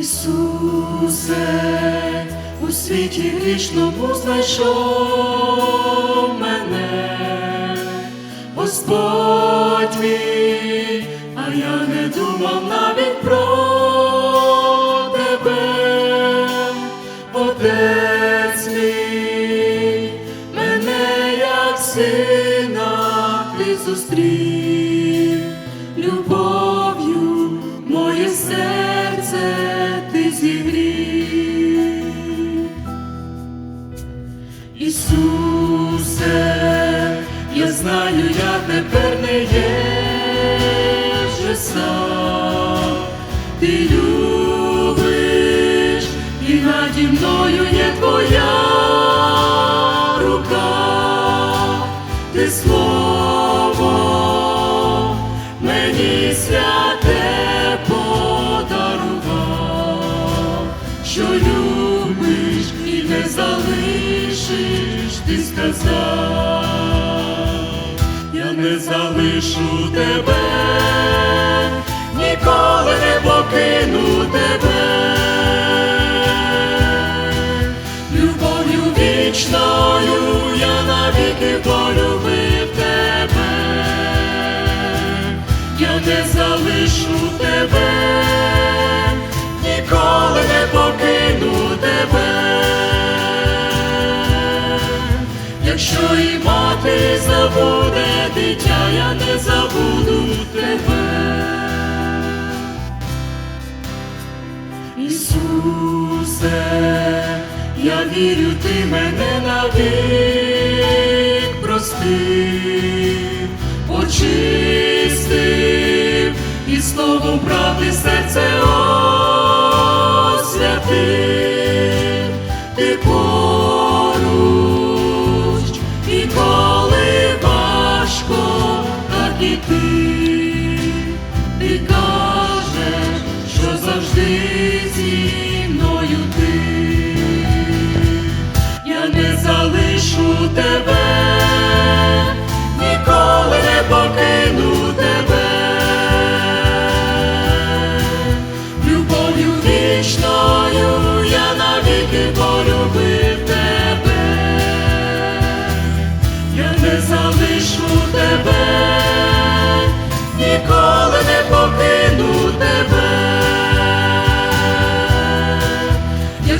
Ісусе, у світі грішному знайшов мене, Господь мій, а я не думав навіть про тебе, Отець мій, мене як сина ти зустрів, любов'ю ти любиш, і наді мною є твоя рука, ти слово мені святе подарував, що любиш і не залишиш, ти сказав, я не залишу тебе, ніколи не покину тебе. Любов'ю вічною я навіки полюбив тебе, я не залишу тебе, ніколи не покину тебе. Якщо і мати забуде Ісусе, я вірю, ти мене навік простив, очистив і словом правди серце освятив, ти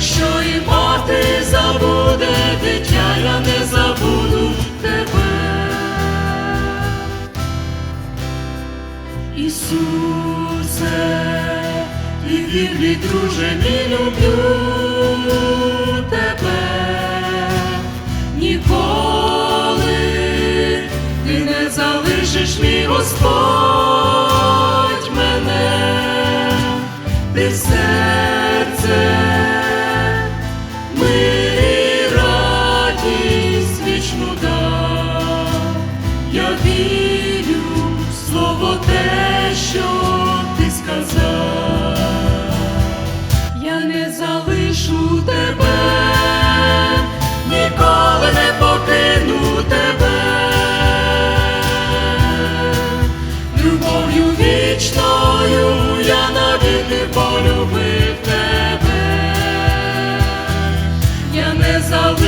Якщо і мати забуде дитя, я не забуду тебе. Ісусе, і вірний друже, мій люблю тебе. Ніколи ти не залишиш мій Господь мене, ти в вічну. Я вірю в слово те, що ти сказав. Я не залишу тебе, ніколи не покину тебе. Любов'ю вічною я навіки полюбив тебе. Я не залишу